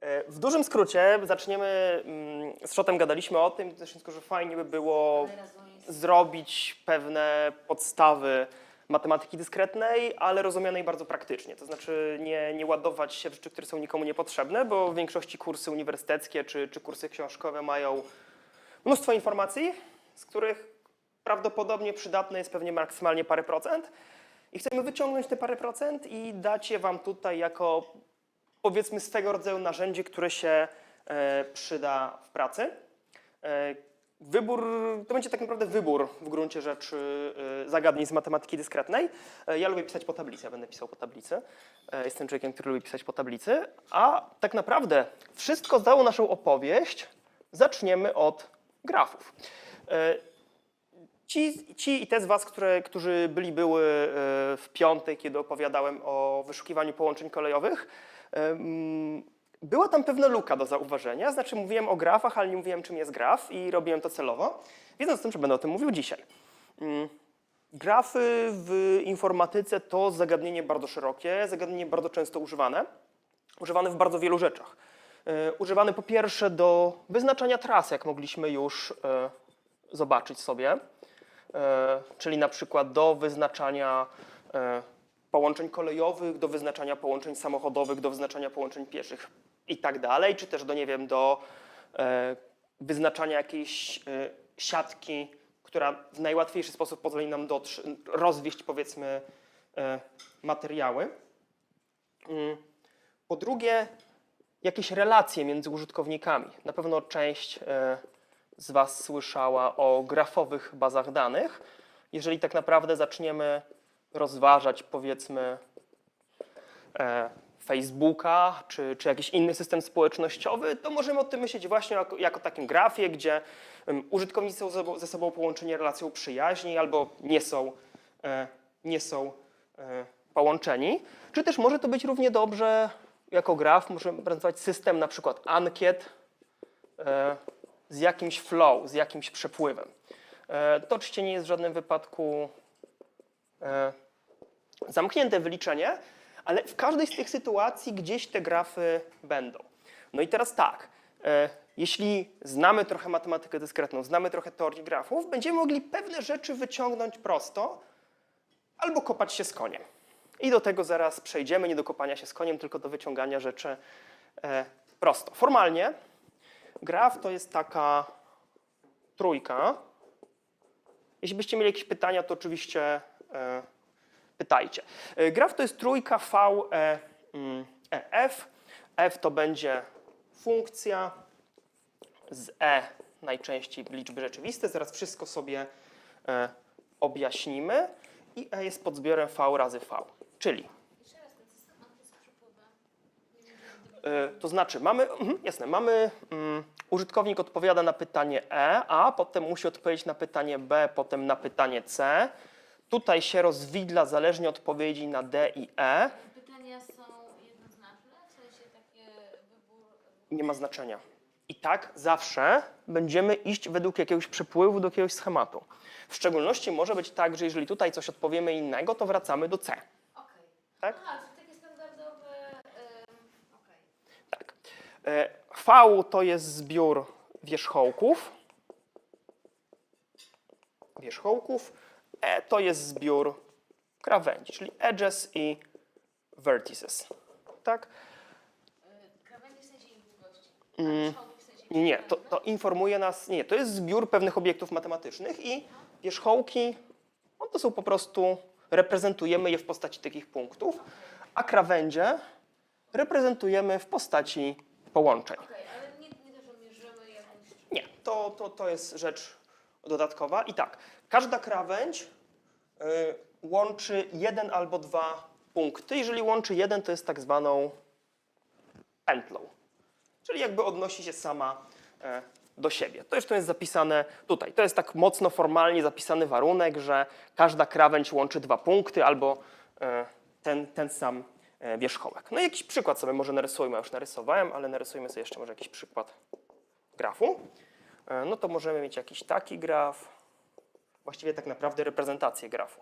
E, W dużym skrócie zaczniemy mm, z Szotem gadaliśmy o tym, też że fajnie by było zrobić pewne podstawy matematyki dyskretnej, ale rozumianej bardzo praktycznie. To znaczy nie, nie ładować się w rzeczy, które są nikomu niepotrzebne, bo w większości kursy uniwersyteckie czy, czy kursy książkowe mają mnóstwo informacji, z których prawdopodobnie przydatne jest pewnie maksymalnie parę procent. I chcemy wyciągnąć te parę procent i dać je Wam tutaj jako powiedzmy swego rodzaju narzędzie, które się e, przyda w pracy. E, wybór, to będzie tak naprawdę wybór w gruncie rzeczy e, zagadnień z matematyki dyskretnej. Ja lubię pisać po tablicy, ja będę pisał po tablicy. Jestem człowiekiem, który lubi pisać po tablicy. A tak naprawdę wszystko całą naszą opowieść zaczniemy od grafów. Ci, ci i te z Was, które, którzy byli były w piątek, kiedy opowiadałem o wyszukiwaniu połączeń kolejowych, była tam pewna luka do zauważenia. Znaczy, mówiłem o grafach, ale nie mówiłem, czym jest graf i robiłem to celowo, wiedząc o tym, że będę o tym mówił dzisiaj. Mm, Grafy w informatyce to zagadnienie bardzo szerokie, zagadnienie bardzo często używane, używane w bardzo wielu rzeczach. E, Używane po pierwsze do wyznaczania tras, jak mogliśmy już e, zobaczyć sobie e, czyli na przykład do wyznaczania połączeń kolejowych, do wyznaczania połączeń samochodowych, do wyznaczania połączeń pieszych i tak dalej, czy też do, nie wiem, do e, wyznaczania jakiejś e, siatki, która w najłatwiejszy sposób pozwoli nam dotrz- rozwieść, powiedzmy, e, materiały. Mm. Po drugie, jakieś relacje między użytkownikami. Na pewno część e, z Was słyszała o grafowych bazach danych. Jeżeli tak naprawdę zaczniemy rozważać, powiedzmy, e, Facebooka czy, czy jakiś inny system społecznościowy, to możemy o tym myśleć właśnie jako, jako takim grafie, gdzie em, użytkownicy są ze sobą, ze sobą połączeni relacją przyjaźni albo nie są, e, nie są e, połączeni. Czy też może to być równie dobrze jako graf, możemy prezentować system na przykład ankiet, e, z jakimś flow, z jakimś przepływem. E, To oczywiście nie jest w żadnym wypadku zamknięte wyliczenie, ale w każdej z tych sytuacji gdzieś te grafy będą. No i teraz tak, e, jeśli znamy trochę matematykę dyskretną, znamy trochę teorii grafów, będziemy mogli pewne rzeczy wyciągnąć prosto albo kopać się z koniem. I do tego zaraz przejdziemy, nie do kopania się z koniem, tylko do wyciągania rzeczy e, prosto. Formalnie Graf to jest taka trójka. Jeśli byście mieli jakieś pytania, to oczywiście e, pytajcie. E, graf to jest trójka V, E, mm, E, F. F to będzie funkcja z E najczęściej liczby rzeczywiste. Zaraz wszystko sobie e, objaśnimy. I E jest podzbiorem V razy V. Czyli. E, To znaczy, mamy, mhm, jasne, mamy, mm, użytkownik odpowiada na pytanie E, a potem musi odpowiedzieć na pytanie B, potem na pytanie C. Tutaj się rozwidla zależnie od odpowiedzi na D i E. Pytania są jednoznaczne, w sensie takie wybór. Nie ma znaczenia. I tak zawsze będziemy iść według jakiegoś przepływu, do jakiegoś schematu. W szczególności może być tak, że jeżeli tutaj coś odpowiemy innego, to wracamy do C. Okej. Tak? Aha, czyli takie standardowe. ym, Okej. Tak. E, V to jest zbiór wierzchołków. Wierzchołków. E to jest zbiór krawędzi, czyli edges i vertices. Tak? Krawędzi w sensie ich długości. Mm, Nie, nie, to, to informuje nas, nie, to jest zbiór pewnych obiektów matematycznych i wierzchołki, no to są po prostu, reprezentujemy je w postaci takich punktów, a krawędzie reprezentujemy w postaci połączeń. Okej, ale nie, nie to, że mierzymy jakąś. Nie, to, to, to jest rzecz dodatkowa. I tak, każda krawędź y, łączy jeden albo dwa punkty. Jeżeli łączy jeden, to jest tak zwaną pętlą. Czyli jakby odnosi się sama e, do siebie. To zresztą jest zapisane tutaj. To jest tak mocno formalnie zapisany warunek, że każda krawędź łączy dwa punkty albo e, ten, ten sam e, wierzchołek. No i jakiś przykład sobie może narysujmy. Ja już narysowałem, ale narysujmy sobie jeszcze może jakiś przykład grafu. E, No to możemy mieć jakiś taki graf, właściwie tak naprawdę reprezentację grafu.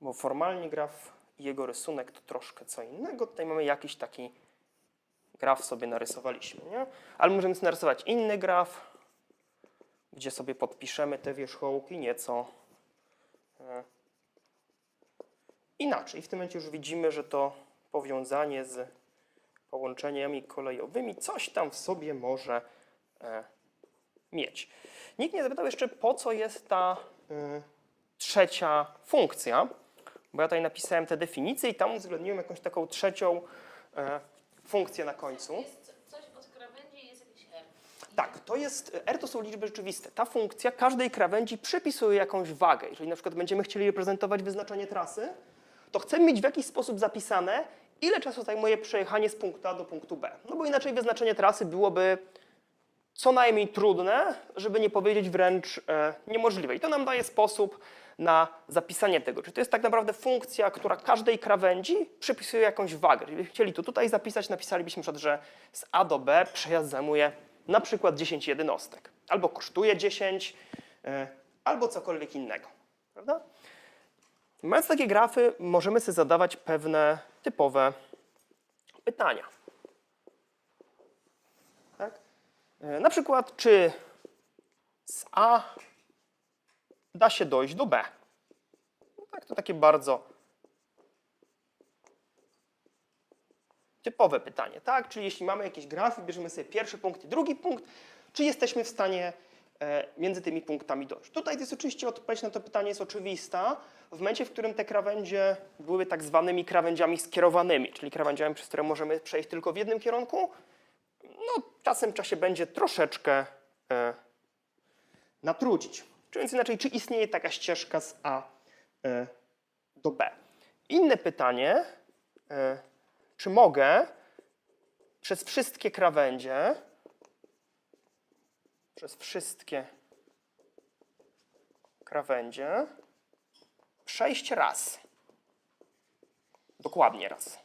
Bo formalnie graf i jego rysunek to troszkę co innego. Tutaj mamy jakiś taki graf sobie narysowaliśmy, nie? Ale możemy narysować inny graf, gdzie sobie podpiszemy te wierzchołki nieco e, inaczej. W tym momencie już widzimy, że to powiązanie z połączeniami kolejowymi coś tam w sobie może e, mieć. Nikt nie zapytał jeszcze, po co jest ta y, trzecia funkcja, bo ja tutaj napisałem te definicje i tam uwzględniłem jakąś taką trzecią e, funkcję na końcu. Jest coś od krawędzi i jest jakiś R. Tak, to jest, R to są liczby rzeczywiste. Ta funkcja każdej krawędzi przypisuje jakąś wagę. Jeżeli na przykład będziemy chcieli reprezentować wyznaczenie trasy, to chcemy mieć w jakiś sposób zapisane, ile czasu zajmuje przejechanie z punktu A do punktu B. No bo inaczej wyznaczenie trasy byłoby co najmniej trudne, żeby nie powiedzieć wręcz e, niemożliwe. I to nam daje sposób na zapisanie tego. Czyli to jest tak naprawdę funkcja, która każdej krawędzi przypisuje jakąś wagę. Gdybyśmy chcieli to tutaj zapisać, napisalibyśmy że z A do B przejazd zajmuje na przykład 10 jednostek. Albo kosztuje 10, e, albo cokolwiek innego. Prawda? Mając takie grafy, możemy sobie zadawać pewne typowe pytania. Tak? E, Na przykład, czy z A da się dojść do B? No tak, to takie bardzo typowe pytanie, tak? Czyli jeśli mamy jakiś graf i bierzemy sobie pierwszy punkt i drugi punkt, czy jesteśmy w stanie e, między tymi punktami dojść? Tutaj jest oczywiście odpowiedź na to pytanie jest oczywista. W momencie, w którym te krawędzie były tak zwanymi krawędziami skierowanymi, czyli krawędziami, przez które możemy przejść tylko w jednym kierunku, no czasem trzeba się będzie troszeczkę e, natrudzić. Czy więc inaczej, czy istnieje taka ścieżka z A e, do B? Inne pytanie, e, czy mogę przez wszystkie krawędzie, przez wszystkie krawędzie przejść raz. Dokładnie raz.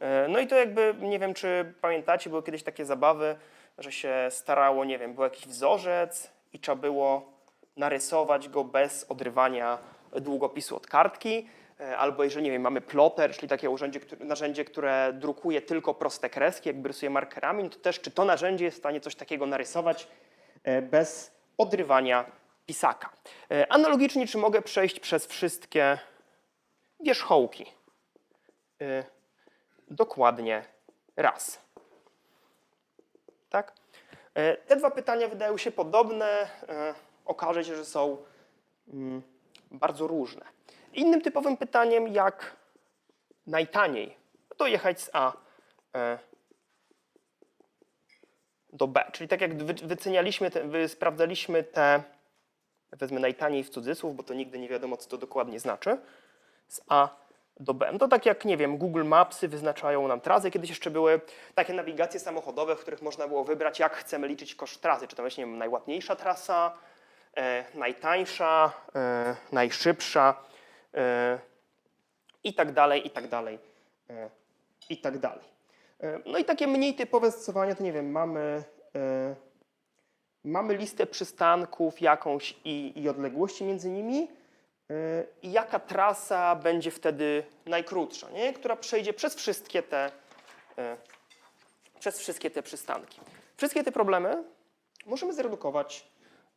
E, No i to jakby, nie wiem czy pamiętacie, były kiedyś takie zabawy, że się starało, nie wiem, był jakiś wzorzec i trzeba było narysować go bez odrywania długopisu od kartki, E, albo jeżeli, nie wiem, mamy ploter, czyli takie urzędzie, które, narzędzie, które drukuje tylko proste kreski, jakby rysuje markerami, no to też czy to narzędzie jest w stanie coś takiego narysować e, bez odrywania pisaka. Analogicznie, czy mogę przejść przez wszystkie wierzchołki? Dokładnie raz. Tak? E, Te dwa pytania wydają się podobne. e, Okaże się, że są mm, bardzo różne. Innym typowym pytaniem, jak najtaniej to jechać z A e, do B. Czyli tak jak wy- wycenialiśmy, te, sprawdzaliśmy te, wezmę najtaniej w cudzysłów, bo to nigdy nie wiadomo, co to dokładnie znaczy, z A do B. No to tak jak, nie wiem, Google Mapsy wyznaczają nam trasy. Kiedyś jeszcze były takie nawigacje samochodowe, w których można było wybrać, jak chcemy liczyć koszt trasy. Czy to właśnie nie wiem, najładniejsza trasa, e, najtańsza, e, najszybsza e, i tak dalej, i tak dalej, e, i tak dalej. E, no i takie mniej typowe zastosowania, to nie wiem, mamy, e, mamy listę przystanków jakąś i, i odległości między nimi i jaka trasa będzie wtedy najkrótsza, nie? która przejdzie przez wszystkie te, e, przez wszystkie te przystanki. Wszystkie te problemy możemy zredukować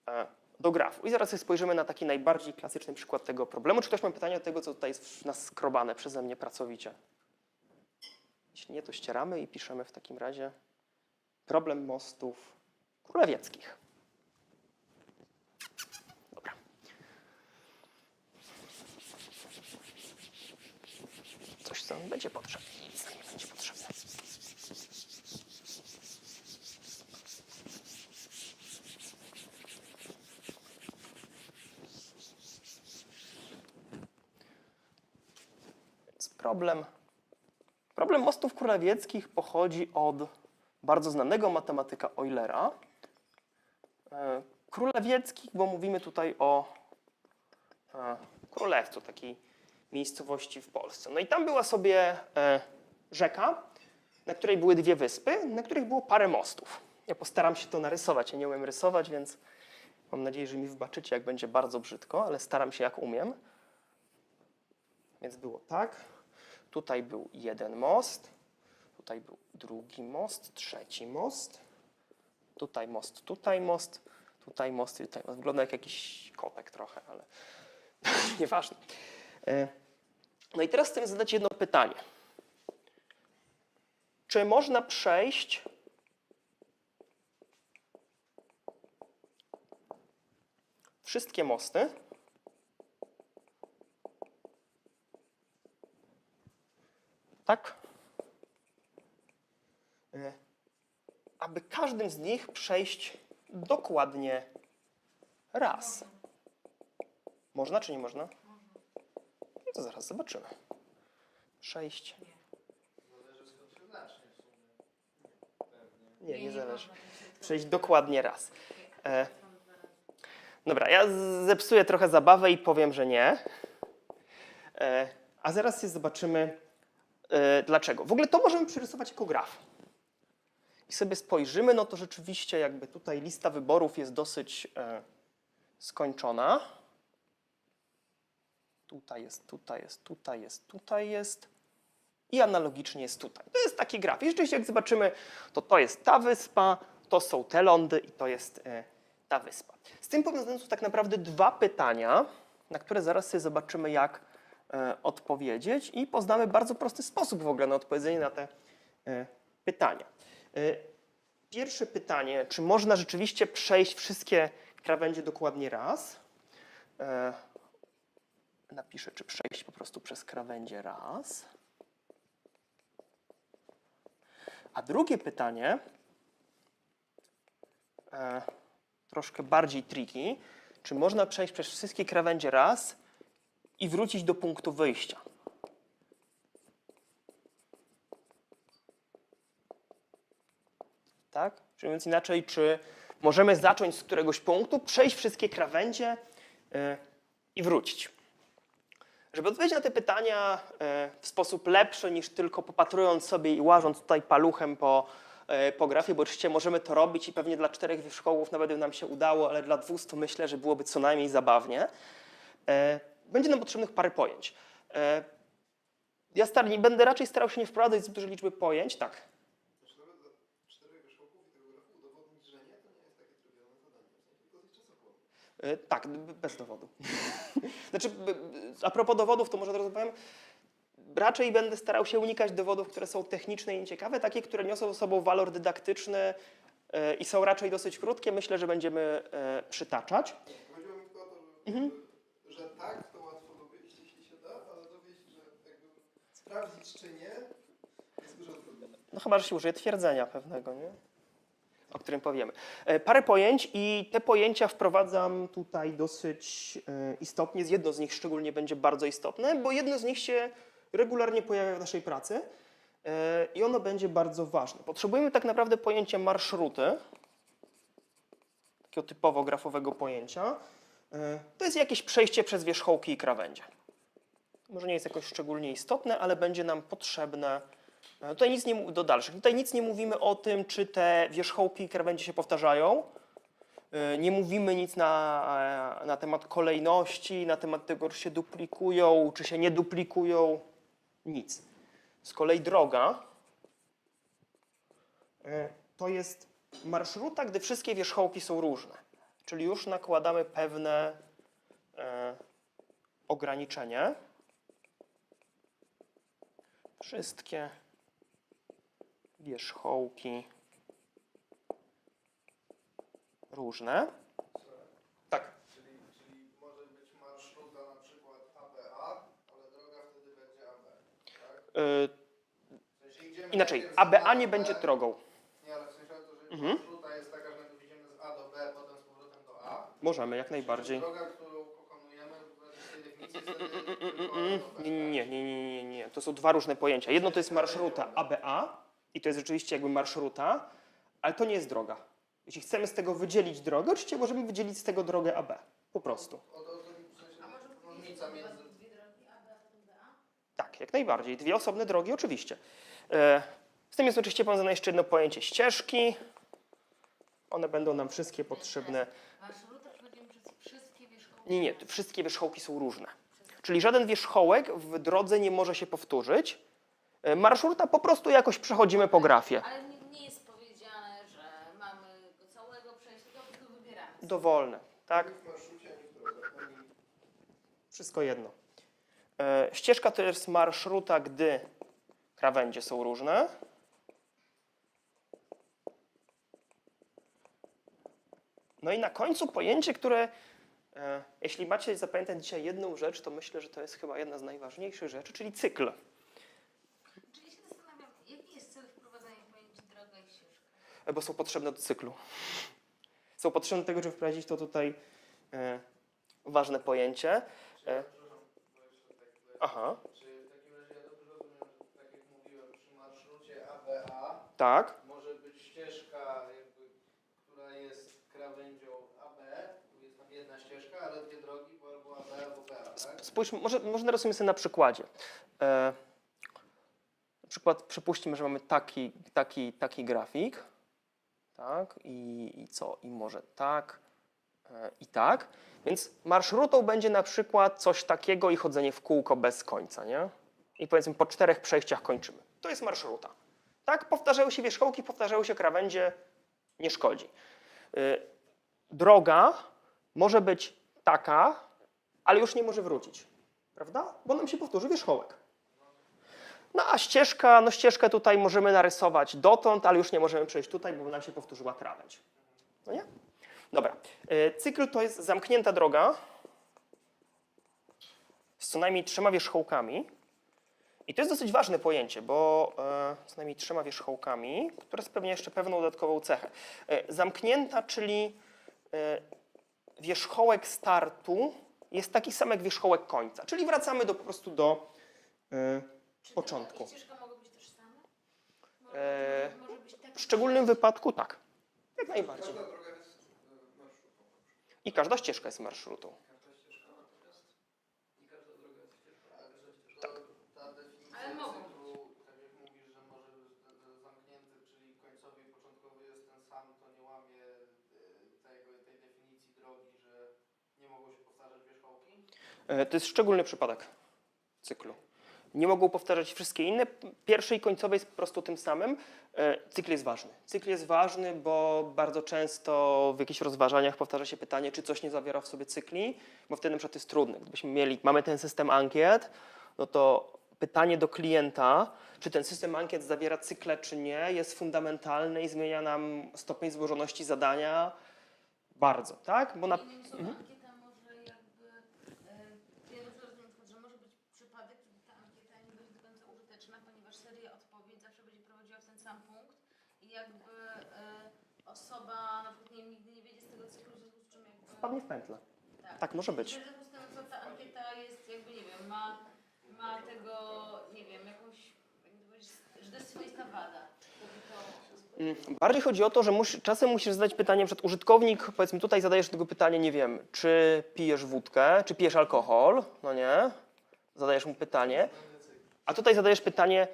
e, do grafu. I zaraz sobie spojrzymy na taki najbardziej klasyczny przykład tego problemu. Czy ktoś ma pytanie do tego, co tutaj jest naskrobane przeze mnie pracowicie? Jeśli nie, to ścieramy i piszemy w takim razie problem mostów królewieckich. Dobra. Mi będzie nie będzie potrzebne. Więc problem Problem mostów królewieckich pochodzi od bardzo znanego matematyka Eulera. E, Królewieckich, bo mówimy tutaj o e, królewcu, takiej miejscowości w Polsce. No i tam była sobie e, rzeka, na której były dwie wyspy, na których było parę mostów. Ja postaram się to narysować. Ja nie umiem rysować, więc mam nadzieję, że mi wybaczycie, jak będzie bardzo brzydko, ale staram się jak umiem. Więc było tak. Tutaj był jeden most, Tutaj był drugi most, trzeci most. Tutaj most, tutaj most, tutaj most tutaj most. Wygląda jak jakiś kotek trochę, ale nieważne. No i teraz chcę zadać jedno pytanie. Czy można przejść wszystkie mosty tak, e, aby każdym z nich przejść dokładnie raz. Można czy nie można? No to zaraz zobaczymy. Przejść. Nie, nie zależy. Przejść dokładnie raz. E, dobra, ja zepsuję trochę zabawę i powiem, że nie. E, a zaraz się zobaczymy, e, dlaczego. W ogóle to możemy przerysować jako graf. I sobie spojrzymy, no to rzeczywiście jakby tutaj lista wyborów jest dosyć e, skończona. Tutaj jest, tutaj jest, tutaj jest, tutaj jest. I analogicznie jest tutaj. To jest taki graf. I rzeczywiście jak zobaczymy, to to jest ta wyspa, to są te lądy i to jest e, ta wyspa. Z tym powiązane są tak naprawdę dwa pytania, na które zaraz sobie zobaczymy, jak e, odpowiedzieć i poznamy bardzo prosty sposób w ogóle na odpowiedzenie na te e, pytania. Pierwsze pytanie, czy można rzeczywiście przejść wszystkie krawędzie dokładnie raz? Napiszę, czy przejść po prostu przez krawędzie raz. A drugie pytanie, e, troszkę bardziej tricky, czy można przejść przez wszystkie krawędzie raz i wrócić do punktu wyjścia? Tak? Czyli inaczej, czy możemy zacząć z któregoś punktu, przejść wszystkie krawędzie e, i wrócić? Żeby odpowiedzieć na te pytania e, w sposób lepszy niż tylko popatrując sobie i łażąc tutaj paluchem po, e, po grafie, bo oczywiście możemy to robić i pewnie dla czterech wierzchołków nawet by nam się udało, ale dla 200 myślę, że byłoby co najmniej zabawnie. E, Będzie nam potrzebnych parę pojęć. Ja star- nie będę raczej starał się nie wprowadzać zbyt liczby pojęć. Tak. Znaczy nawet dla czterech wierzchołków i tego grafu udowodnić, że nie, to nie jest takie trywialne zadanie. W sensie tylko dotychczasowo. E, Tak, b- bez dowodu. znaczy, a propos dowodów, to może od razu powiem, raczej będę starał się unikać dowodów, które są techniczne i nieciekawe, takie, które niosą ze sobą walor dydaktyczny e, i są raczej dosyć krótkie. Myślę, że będziemy e, przytaczać. Chodziło mi tylko o to, że, Mhm. że tak, to łatwo dowieść, jeśli się da, ale dowieść, że jakby sprawdzić czy nie, jest dużo trudniej. No chyba, że się użyje twierdzenia pewnego, nie? O którym powiemy. E, Parę pojęć i te pojęcia wprowadzam tutaj dosyć e, istotnie. Jedno z nich szczególnie będzie bardzo istotne, bo jedno z nich się regularnie pojawia w naszej pracy e, i ono będzie bardzo ważne. Potrzebujemy tak naprawdę pojęcia marszruty, takiego typowo grafowego pojęcia. To jest jakieś przejście przez wierzchołki i krawędzie. Może nie jest jakoś szczególnie istotne, ale będzie nam potrzebne E, Tutaj nic nie do dalszych. Tutaj nic nie mówimy o tym, czy te wierzchołki krawędzie się powtarzają. E, Nie mówimy nic na, e, na temat kolejności, na temat tego, czy się duplikują, czy się nie duplikują. Nic. Z kolei droga to jest marszruta, gdy wszystkie wierzchołki są różne. Czyli już nakładamy pewne e, ograniczenie. Wszystkie wierzchołki różne. Tak. Czyli, czyli może być marszruta na przykład ABA, ale droga wtedy będzie AB, tak? y, W sensie idziemy inaczej, ABA A nie będzie drogą. Nie, ale w sensie to, że Mhm. marszruta jest taka, że najpierw idziemy z A do B, potem z powrotem do A. Możemy, jak najbardziej. Droga, którą pokonujemy według tej definicji jest wtedy tylko A Mm, do B, Nie, nie, tak? nie, nie, nie, nie. To są dwa różne pojęcia. Jedno to jest marszruta ABA i to jest rzeczywiście jakby marszruta, ale to nie jest droga. Jeśli chcemy z tego wydzielić drogę, oczywiście możemy wydzielić z tego drogę AB. Po prostu. Różnica między... Tak, jak najbardziej. Dwie osobne drogi, oczywiście. E, Z tym jest oczywiście powiązane jeszcze jedno pojęcie ścieżki. One będą nam wszystkie potrzebne. Marszruta przechodzimy przez wszystkie wierzchołki. Nie, nie, wszystkie wierzchołki są różne. Czyli żaden wierzchołek w drodze nie może się powtórzyć. E, Marszruta po prostu jakoś przechodzimy po grafie. Ale nie, nie jest powiedziane, że mamy go całego przejść, tylko wybieramy. Dowolne, tak? Ani w marszrucie, ani w drodze. Ani... Wszystko jedno. E, ścieżka to jest marszruta, gdy krawędzie są różne. No i na końcu pojęcie, które e, jeśli macie zapamiętać dzisiaj jedną rzecz, to myślę, że to jest chyba jedna z najważniejszych rzeczy, czyli cykl. Czyli się zastanawiam, jaki jest cel wprowadzania pojęć droga i ścieżka? E, bo są potrzebne do cyklu. Są potrzebne do tego, żeby wprowadzić to tutaj e, ważne pojęcie. E, aha, Czy w takim razie ja dobrze rozumiem, że tak jak mówiłem, przy marszrucie ABA tak. może być ścieżka, jakby, która jest krawędzią AB, jest tam jedna ścieżka, ale dwie drogi, bo albo AB, albo BA, tak? Spójrzmy, może, może narysujmy sobie na przykładzie. E, na przykład przypuśćmy, że mamy taki, taki, taki grafik. Tak, i, i co? I może tak, e, i tak. Więc marszrutą będzie na przykład coś takiego i chodzenie w kółko bez końca, nie? I powiedzmy po czterech przejściach kończymy. To jest marszruta. Tak, powtarzają się wierzchołki, powtarzają się krawędzie, nie szkodzi. Y, droga może być taka, ale już nie może wrócić. Prawda? Bo nam się powtórzy wierzchołek. No a ścieżka, no ścieżkę tutaj możemy narysować dotąd, ale już nie możemy przejść tutaj, bo nam się powtórzyła krawędź. No nie? Dobra. Y, Cykl to jest zamknięta droga z co najmniej trzema wierzchołkami. I to jest dosyć ważne pojęcie, bo e, co najmniej trzema wierzchołkami, które spełnia jeszcze pewną dodatkową cechę. E, zamknięta, czyli e, wierzchołek startu jest taki sam jak wierzchołek końca. Czyli wracamy do, po prostu do e, Czy początku. ścieżka mogą być tożsame? Może, E, może być tak W szczególnym wypadku tak. Jak najbardziej. Każda droga jest e, marszrutą. I każda ścieżka jest marszrutą. Każda ścieżka natomiast i każda droga jest ścieżką, a każda ścieżka. Tak. Ta definicja Ale mogą cyklu, tak jak mówisz, że może być zamknięty, czyli końcowy i początkowy jest ten sam, to nie łamie tego, tej definicji drogi, że nie mogą się powtarzać wierzchołki. E, To jest szczególny przypadek cyklu. Nie mogą powtarzać wszystkie inne. Pierwszy i końcowy jest po prostu tym samym. E, Cykl jest ważny. Cykl jest ważny, bo bardzo często w jakichś rozważaniach powtarza się pytanie, czy coś nie zawiera w sobie cykli, bo wtedy na przykład jest trudne. Gdybyśmy mieli, mamy ten system ankiet, no to pytanie do klienta, czy ten system ankiet zawiera cykle, czy nie, jest fundamentalne i zmienia nam stopień złożoności zadania bardzo, tak? Bo na, Innymi słowy, ankieta może jakby, e, ja dobrze rozumiem, że może być przypadek, kiedy ta ankieta nie będzie do końca użyteczna, ponieważ seria odpowiedź zawsze będzie prowadziła w ten sam punkt i jakby e, osoba na przykład nie, nigdy nie wiedzie z tego cyklu, w związku z czym jakby... wpadnie w pętlę. Tak. Tak może być. Tym, co ta ankieta jest jakby, nie wiem, ma, ma tego, nie wiem, jakąś, że to jest swoista wada. Mm, Bardziej chodzi o to, że musi, czasem musisz zadać pytanie, przed użytkownik, powiedzmy tutaj zadajesz tego pytanie, nie wiem, czy pijesz wódkę, czy pijesz alkohol, no nie? Zadajesz mu pytanie. A tutaj zadajesz pytanie,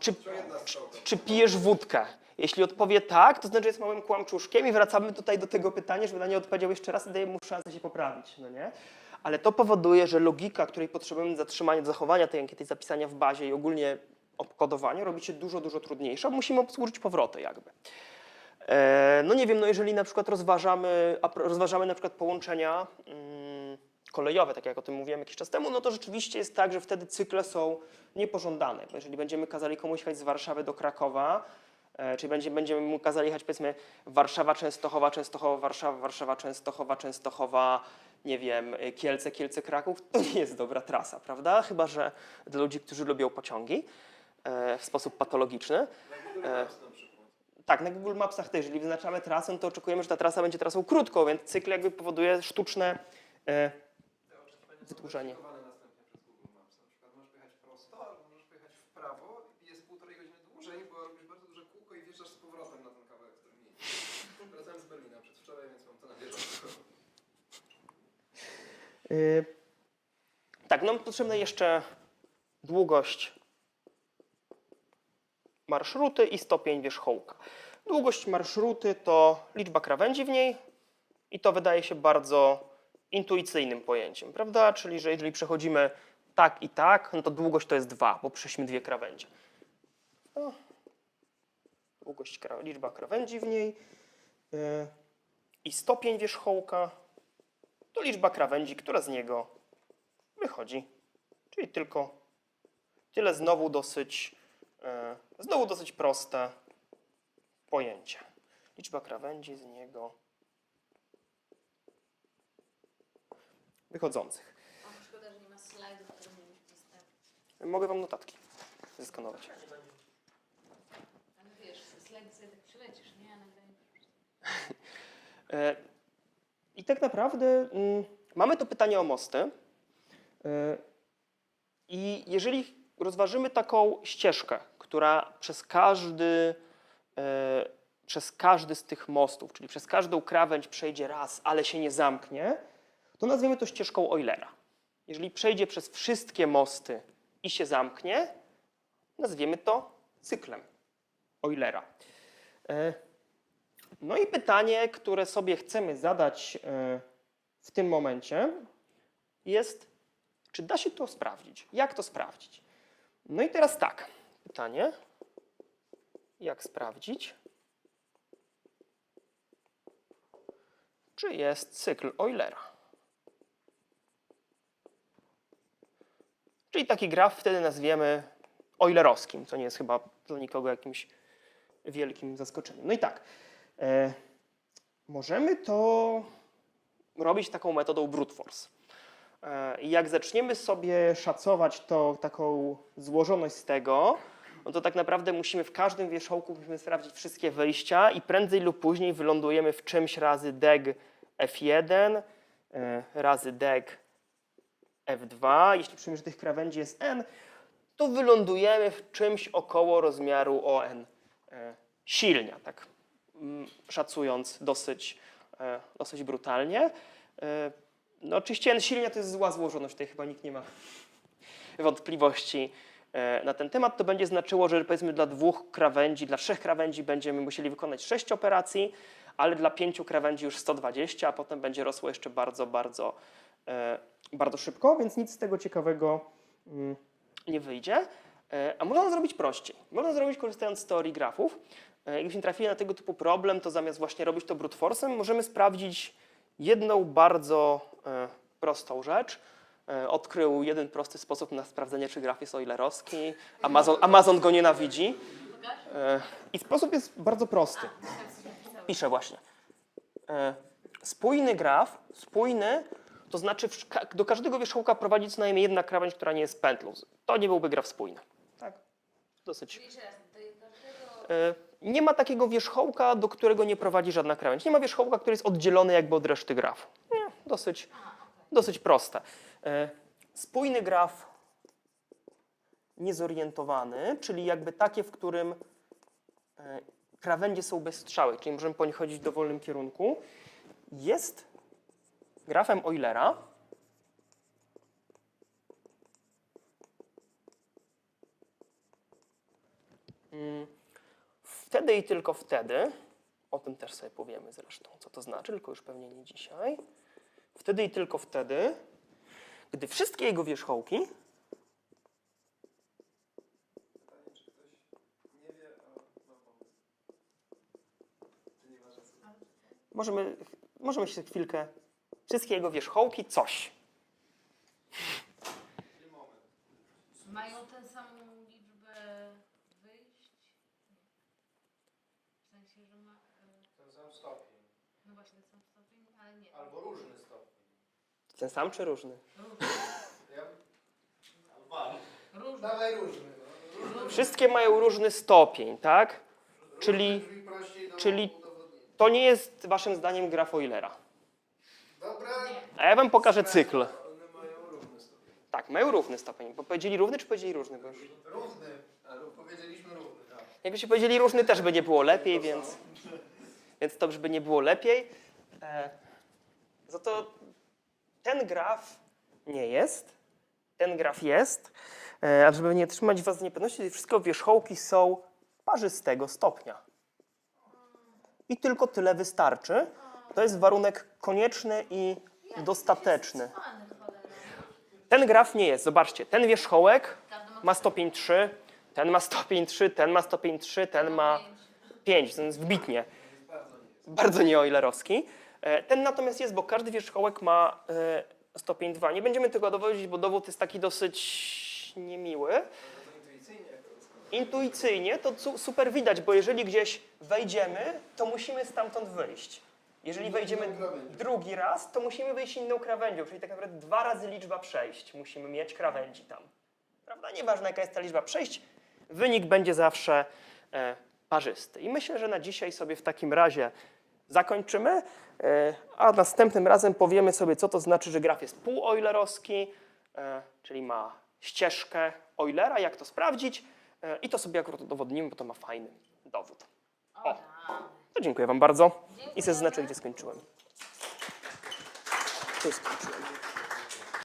czy, stroka. czy pijesz wódkę? Jeśli odpowie tak, to znaczy jest małym kłamczuszkiem i wracamy tutaj do tego pytania, żeby na nie odpowiedział jeszcze raz i daje mu szansę się poprawić, no nie? Ale to powoduje, że logika, której potrzebujemy zatrzymania, zachowania tej ankiety, zapisania w bazie i ogólnie obkodowania robi się dużo, dużo trudniejsza. Musimy obsłużyć powroty jakby. E, No nie wiem, no jeżeli na przykład rozważamy, rozważamy na przykład połączenia mm, kolejowe, tak jak o tym mówiłem jakiś czas temu, no to rzeczywiście jest tak, że wtedy cykle są niepożądane. Jeżeli będziemy kazali komuś jechać z Warszawy do Krakowa, czyli będzie, będziemy mu kazali jechać powiedzmy Warszawa, Częstochowa, Częstochowa, Warszawa, Warszawa, Częstochowa, Częstochowa, nie wiem, e, Kielce, Kielce, Kraków, to nie jest dobra trasa, prawda? Chyba, że dla ludzi, którzy lubią pociągi e, w sposób patologiczny. E, tak, na Google Mapsach też, jeżeli wyznaczamy trasę, to oczekujemy, że ta trasa będzie trasą krótką, więc cykl jakby powoduje sztuczne e, Te oczekiwania są Wydłużenie. weryfikowane następnie przez Google Maps. Na przykład możesz pojechać prosto, albo możesz pojechać w prawo i jest półtorej godziny dłużej, bo robisz bardzo duże kółko i wjeżdżasz z powrotem na ten kawałek, który mniej. Wracałem z Berlina przedwczoraj, więc mam to na bieżąco. y, Tak, nam potrzebna jeszcze długość marszruty i stopień wierzchołka. Długość marszruty to liczba krawędzi w niej i to wydaje się bardzo intuicyjnym pojęciem, prawda? Czyli, że jeżeli przechodzimy tak i tak, no to długość to jest 2, bo przeszliśmy dwie krawędzie. prosta. Długość, liczba krawędzi w niej. I stopień wierzchołka to liczba krawędzi, która z niego wychodzi. Czyli tylko tyle znowu dosyć, e, znowu dosyć proste pojęcie. Liczba krawędzi z niego wychodzących. O, szkoda, że nie ma slajdów, które. Mogę Wam notatki zeskanować. Ale wiesz, slajdy sobie tak przylecisz, nie? E, I tak naprawdę mm, mamy to pytanie o mosty. E, I jeżeli rozważymy taką ścieżkę, która przez każdy, e, przez każdy z tych mostów, czyli przez każdą krawędź przejdzie raz, ale się nie zamknie, to nazwiemy to ścieżką Eulera. Jeżeli przejdzie przez wszystkie mosty i się zamknie, nazwiemy to cyklem Eulera. No i pytanie, które sobie chcemy zadać e, w tym momencie jest, czy da się to sprawdzić? Jak to sprawdzić? No i teraz tak, pytanie, jak sprawdzić, czy jest cykl Eulera? Czyli taki graf wtedy nazwiemy Eulerowskim, co nie jest chyba dla nikogo jakimś wielkim zaskoczeniem. No i tak, możemy to robić taką metodą brute force. E, jak zaczniemy sobie szacować to, taką złożoność z tego, no to tak naprawdę musimy w każdym wierzchołku musimy sprawdzić wszystkie wyjścia i prędzej lub później wylądujemy w czymś razy deg f1 e, razy deg f2. Jeśli przyjmiemy, że tych krawędzi jest n, to wylądujemy w czymś około rozmiaru on e, silnia, tak szacując dosyć, e, dosyć brutalnie. E, No oczywiście N silnia to jest zła złożoność, tutaj chyba nikt nie ma wątpliwości e, na ten temat. To będzie znaczyło, że powiedzmy dla dwóch krawędzi, dla trzech krawędzi będziemy musieli wykonać sześć operacji, ale dla pięciu krawędzi już 120, a potem będzie rosło jeszcze bardzo, bardzo, bardzo szybko, więc nic z tego ciekawego mm, nie wyjdzie. A można zrobić prościej. Można zrobić korzystając z teorii grafów. E, Jakbyśmy trafili na tego typu problem, to zamiast właśnie robić to brute force'em, możemy sprawdzić jedną bardzo e, prostą rzecz. E, Odkrył jeden prosty sposób na sprawdzenie, czy graf jest eulerowski. Amazon, Amazon go nienawidzi. I sposób jest bardzo prosty. Piszę właśnie. Spójny graf, spójny, to znaczy do każdego wierzchołka prowadzi co najmniej jedna krawędź, która nie jest pętlą. To nie byłby graf spójny. Tak? Dosyć. Jeszcze Nie ma takiego wierzchołka, do którego nie prowadzi żadna krawędź. Nie ma wierzchołka, który jest oddzielony jakby od reszty grafu. Nie, dosyć, dosyć proste. E, Spójny graf niezorientowany, czyli jakby takie, w którym e, krawędzie są bezstrzałe, czyli możemy po nich chodzić w dowolnym kierunku, jest grafem Eulera. Mm, Wtedy i tylko wtedy, o tym też sobie powiemy zresztą, co to znaczy, tylko już pewnie nie dzisiaj. Wtedy i tylko wtedy, gdy wszystkie jego wierzchołki możemy, możemy się chwilkę, wszystkie jego wierzchołki coś. Mają tę samą liczbę wyjść? Nie. W sensie, że ma... e, Ten sam stopień. No właśnie, ten sam stopień, ale nie. Albo różny stopień. Ten sam czy różny? Różny. Dawaj różny. No. Wszystkie mają różny stopień, tak? Czyli- czyli-. To nie jest waszym zdaniem. Dobra. Nie. A ja wam pokażę cykl. Tak, mają równy stopień. Bo powiedzieli równy czy powiedzieli różny? Bo już... Równy. Ale powiedzieliśmy równy, tak. Jakbyście powiedzieli różny, też by nie było lepiej, więc, więc to by nie było lepiej. E, za to ten graf nie jest, ten graf jest, e, a żeby nie trzymać was w niepewności, wszystkie wierzchołki są parzystego stopnia. I tylko tyle wystarczy. To jest warunek konieczny i dostateczny. Ten graf nie jest, zobaczcie, ten wierzchołek ma stopień 3, ten ma stopień 3, ten ma stopień 3, ten ma Pięć. 5, więc wybitnie. Jest bardzo nie jest. Bardzo nieoilerowski. E, Ten natomiast jest, bo każdy wierzchołek ma e, stopień 2. Nie będziemy tego dowodzić, bo dowód jest taki dosyć niemiły. Intuicyjnie to super widać, bo jeżeli gdzieś wejdziemy, to musimy stamtąd wyjść. Jeżeli wejdziemy drugi raz, to musimy wyjść inną krawędzią, czyli tak naprawdę dwa razy liczba przejść musimy mieć krawędzi tam. Prawda? Nieważne jaka jest ta liczba przejść, wynik będzie zawsze e, parzysty. I myślę, że na dzisiaj sobie w takim razie zakończymy, e, a następnym razem powiemy sobie, co to znaczy, że graf jest półoilerowski, e, czyli ma ścieżkę Eulera, jak to sprawdzić e, i to sobie akurat udowodnimy, bo to ma fajny dowód. O. To dziękuję Wam bardzo i Dziękujemy. zaznaczę, gdzie skończyłem. Tu skończyłem.